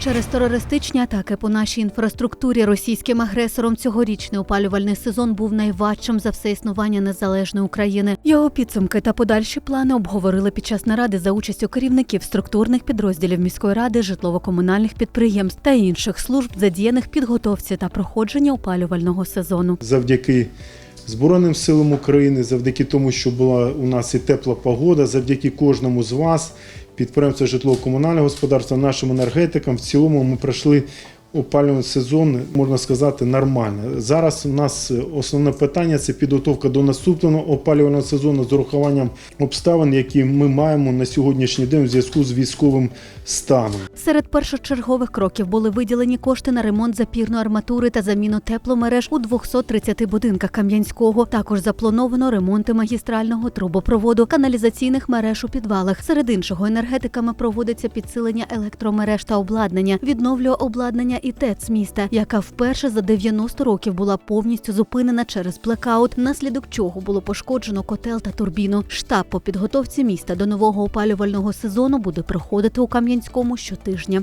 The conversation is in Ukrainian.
Через терористичні атаки по нашій інфраструктурі російським агресором цьогорічний опалювальний сезон був найважчим за все існування незалежної України. Його підсумки та подальші плани обговорили під час наради за участю керівників структурних підрозділів міської ради, житлово-комунальних підприємств та інших служб, задіяних підготовці та проходженні опалювального сезону. завдяки Збройним силам України, завдяки тому, що була у нас і тепла погода, завдяки кожному з вас, підприємцям житлово-комунального господарства, нашим енергетикам. В цілому ми пройшли опалювальний сезон, можна сказати, нормально. Зараз у нас основне питання це підготовка до наступного опалювального сезону з урахуванням обставин, які ми маємо на сьогоднішній день у зв'язку з військовим станом. Серед першочергових кроків були виділені кошти на ремонт запірної арматури та заміну тепломереж у 230 будинках Кам'янського. Також заплановано ремонти магістрального трубопроводу, каналізаційних мереж у підвалах. Серед іншого енергетиками проводиться підсилення електромереж та обладнання, відновлює обладнання і ТЕЦ міста, яка вперше за 90 років була повністю зупинена через блекаут, наслідок чого було пошкоджено котел та турбіну. Штаб по підготовці міста до нового опалювального сезону буде проходити у Кам'янському щотижня.